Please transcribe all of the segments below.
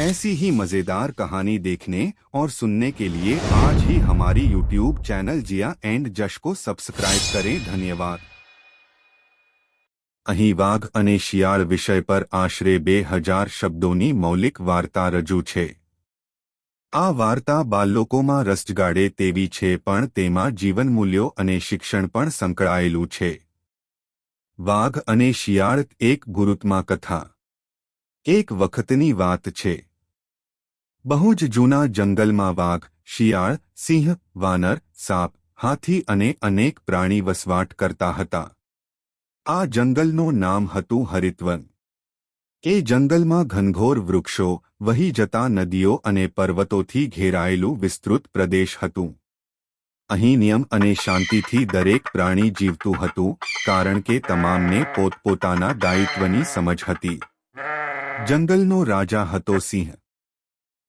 ऐसी ही मजेदार कहानी देखने और सुनने के लिए आज ही हमारी यूट्यूब चैनल जिया एंड जश को सब्सक्राइब करें धन्यवाद અહીં વાઘ અને શિયાળ વિષય પર આશરે બે હજાર શબ્દોની મૌલિક વાર્તા રજૂ છે આ વાર્તા બાળકોમાં રસ જગાડે તેવી છે પણ તેમાં જીવન મૂલ્યો અને શિક્ષણ પણ સંકળાયેલું છે વાઘ અને શિયાળ એક ગુરુત્મા કથા એક વખતની વાત છે. બહુ જ જૂના જંગલમાં વાઘ, શિયાળ, સિંહ, વાનર, સાપ, હાથી અને અનેક પ્રાણી વસવાટ કરતા હતા. આ જંગલનું નામ હતું હરિતવન. એ જંગલમાં ઘનઘોર વૃક્ષો, વહી જતા નદીઓ અને પર્વતોથી ઘેરાયેલું વિસ્તૃત પ્રદેશ હતું. અહીં નિયમ અને શાંતિથી દરેક પ્રાણી જીવતું હતું, કારણ કે તમામને પોતપોતાના દાયિત્વની સમજ હતી. જંગલનો રાજા હતો સિંહ.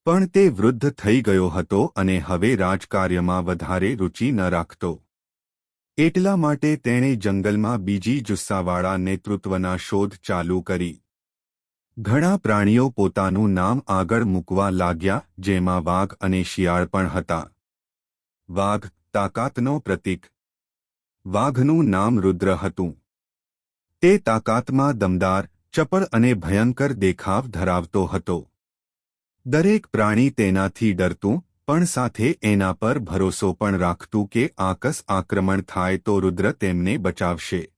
પણ તે વૃદ્ધ થઈ ગયો હતો અને હવે રાજકાર્યમાં વધારે રુચિ ન રાખતો. એટલા માટે તેણે જંગલમાં બીજી જુસ્સાવાળા નેતૃત્વના શોધ ચાલુ કરી. ઘણા પ્રાણીઓ પોતાનું નામ આગળ મૂકવા લાગ્યા, જેમાં વાઘ અને શિયાળ પણ હતા. વાઘ તાકાતનો પ્રતીક. વાઘનું નામ રુદ્ર હતું. તે તાકાતમાં દમદાર ચપળ અને ભયંકર દેખાવ ધરાવતો હતો. દરેક પ્રાણી તેનાથી ડરતું, પણ સાથે એના પર ભરોસો પણ રાખતું કે આકસ આક્રમણ થાય તો રુદ્ર તેમને બચાવશે.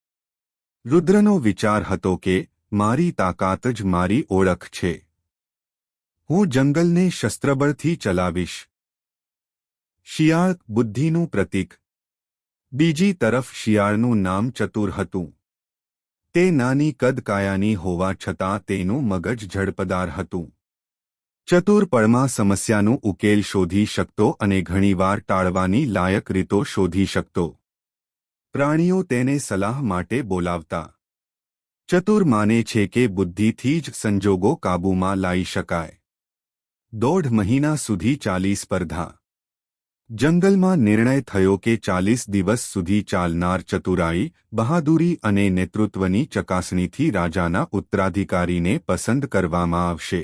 રુદ્રનો વિચાર હતો કે, મારી તાકાત જ મારી ઓળખ છે. હું જંગલને શસ્ત્રબળથી ચલાવીશ. શિયાળ બુદ્ધિનું પ્રતીક. બીજી તરફ શિયાળનું નામ ચતુર હતું. તે નાની કદકાયાની હોવા છતાં તેનું મગજ ઝડપદાર હતું. ચતુરપળમાં સમસ્યાનું ઉકેલ શોધી શકતો અને ઘણીવાર ટાળવાની લાયક રીતો શોધી શકતો. પ્રાણીઓ તેને સલાહ માટે બોલાવતા. ચતુર માને છે કે બુદ્ધિથી જ સંજોગો કાબૂમાં લાવી શકાય. દોઢ મહિના સુધી ચાલી સ્પર્ધા. જંગલમાં નિર્ણય થયો કે ચાલીસ દિવસ સુધી ચાલનાર ચતુરાઈ, બહાદુરી અને નેતૃત્વની ચકાસણીથી રાજાના ઉત્તરાધિકારીને પસંદ કરવામાં આવશે.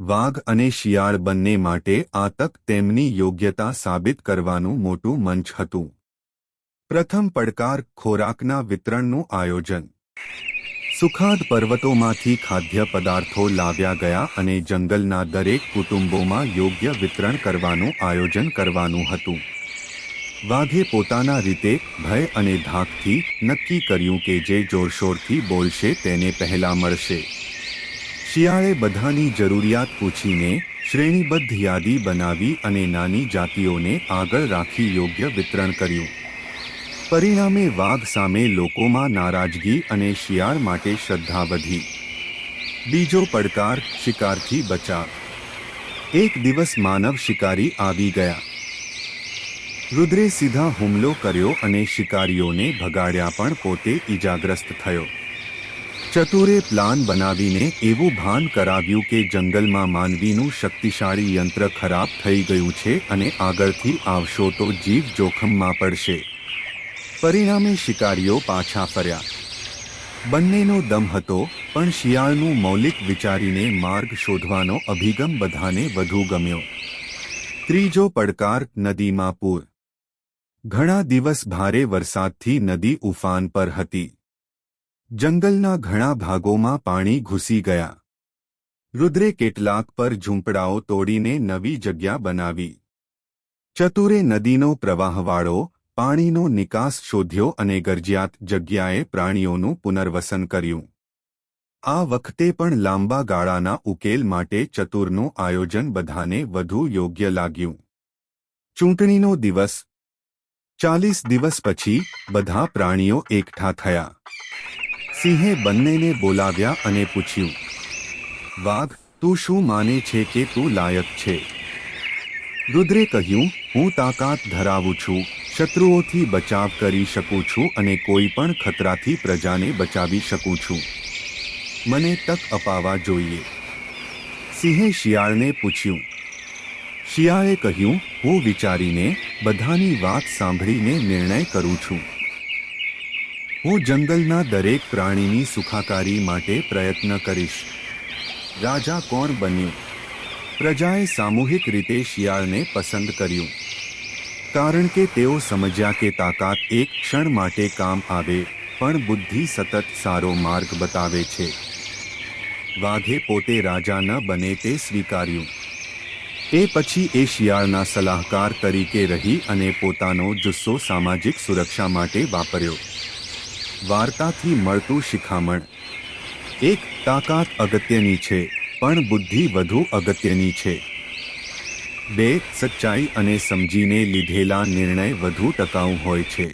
વાઘ અને શિયાળ બંને માટે આ તક તેમની યોગ્યતા સાબિત કરવાનું મોટું મંચ હતું. પ્રથમ પડકાર ખોરાકના વિતરણનું આયોજન. સુખાદ પર્વતોમાંથી ખાદ્ય પદાર્થો લાવ્યા ગયા અને જંગલના દરેક કુટુંબોમાં યોગ્ય વિતરણ કરવાનું આયોજન કરવાનું હતું. વાઘે પોતાના રીતે ભય અને ધાકથી નક્કી કર્યું કે જે જોરશોરથી બોલશે તેને પહેલા મળશે. શિયાળે બધાની જરૂરિયાત પૂછીને શ્રેણીબદ્ધ યાદી બનાવી અને નાની જાતિઓને આગળ રાખી યોગ્ય વિતરણ કર્યું. પરિણામે વાઘ સામે લોકોમાં નારાજગી અને શિયાળ માટે શ્રદ્ધા વધી. બીજો પડકાર, શિકારથી બચાવ. એક દિવસ માનવ શિકારી આવી ગયા. રુદ્રે સીધા હુમલો કર્યો અને શિકારીઓને ભગાડ્યા પણ પોતે ઈજાગ્રસ્ત થયો. ચતુરે પ્લાન બનાવીને એવું ભાન કરાવ્યું કે જંગલમાં માનવીનું શક્તિશાળી યંત્ર ખરાબ થઈ ગયું છે અને આગળથી આવશો તો જીવ જોખમમાં પડશે. પરિણામે શિકારીઓ પાછા ફર્યા. બંનેનો દમ હતો, પણ શિયાળનું મૌલિક વિચારીને માર્ગ શોધવાનો અભિગમ બધાને વધુ ગમ્યો. ત્રીજો પડકાર, નદીમાં પૂર. ઘણા દિવસ ભારે વરસાદથી નદી ઉફાન પર હતી. જંગલના ઘણા ભાગોમાં પાણી ઘૂસી ગયા. રુદ્રે કેટલાક પર ઝૂંપડાઓ તોડીને નવી જગ્યા બનાવી. ચતુરે નદીનો પ્રવાહવાળો પાણીનો નિકાસ શોધ્યો અને ગરજિયાત જગ્યાએ પ્રાણીઓનું પુનર્વસન કર્યું. આ વખતે પણ લાંબા ગાળાના ઉકેલ માટે ચતુરનું આયોજન બધાને વધુ યોગ્ય લાગ્યું. ચૂંટણીનો દિવસ. ચાલીસ દિવસ પછી બધા પ્રાણીઓ એકઠા થયા. સિંહે બંનેને બોલાવ્યા અને પૂછ્યું, વાઘ, તું શું માને છે કે તું લાયક છે? રુદ્રે કહ્યું, હું તાકાત ધરાવું છું. શત્રુઓથી બચાવ કરી શકું છું અને કોઈ પણ ખતરાથી પ્રજાને બચાવી શકું છું. મને તક અપાવા જોઈએ. સિંહે શિયાળને પૂછ્યું. શિયાળે કહ્યું, હું વિચારીને બધાની વાત સાંભળીને નિર્ણય કરું છું. હું જંગલના દરેક પ્રાણીની સુખાકારી માટે પ્રયત્ન કરીશ. રાજા કોણ બન્યું? પ્રજાએ સામૂહિક રીતે શિયાળને પસંદ કર્યું. કારણ કે તેઓ સમજ્યા કે તાકાત એક ક્ષણ માટે કામ આવે, પણ બુદ્ધિ સતત સારો માર્ગ બતાવે છે. વાઘે પોતે રાજા ન બને તે સ્વીકાર્યું. એ પછી એ શિયાળના સલાહકાર તરીકે રહી અને પોતાનો જુસ્સો સામાજિક સુરક્ષા માટે વાપર્યો. વાર્તાથી મળતું શિખામણ. એક તાકાત અગત્યની છે, પણ બુદ્ધિ વધુ અગત્યની છે. બે, સચ્ચાઈ અને સમજીને લીધેલા નિર્ણય વધુ ટકાઉ હોય છે.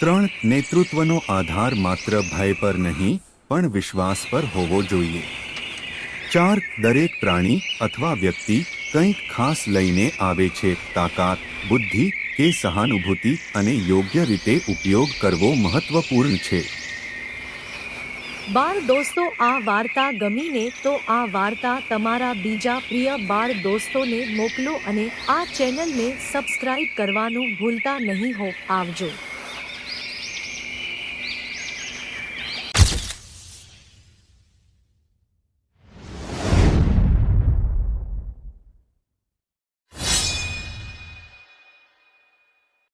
ત્રણ, નેતૃત્વનો આધાર માત્ર ભય પર નહીં, પણ વિશ્વાસ પર હોવો જોઈએ. ચાર, દરેક પ્રાણી અથવા વ્યક્તિ કંઈક ખાસ લઈને આવે છે. તાકાત, બુદ્ધિ કે સહાનુભૂતિ અને યોગ્ય રીતે ઉપયોગ કરવો મહત્વપૂર્ણ છે. બાળ દોસ્તો, આ વાર્તા ગમીને તો આ વાર્તા તમારા બીજા પ્રિય બાળ દોસ્તોને મોકલો અને આ ચેનલને સબસ્ક્રાઇબ કરવાનું ભૂલતા નહીં હો. આવજો.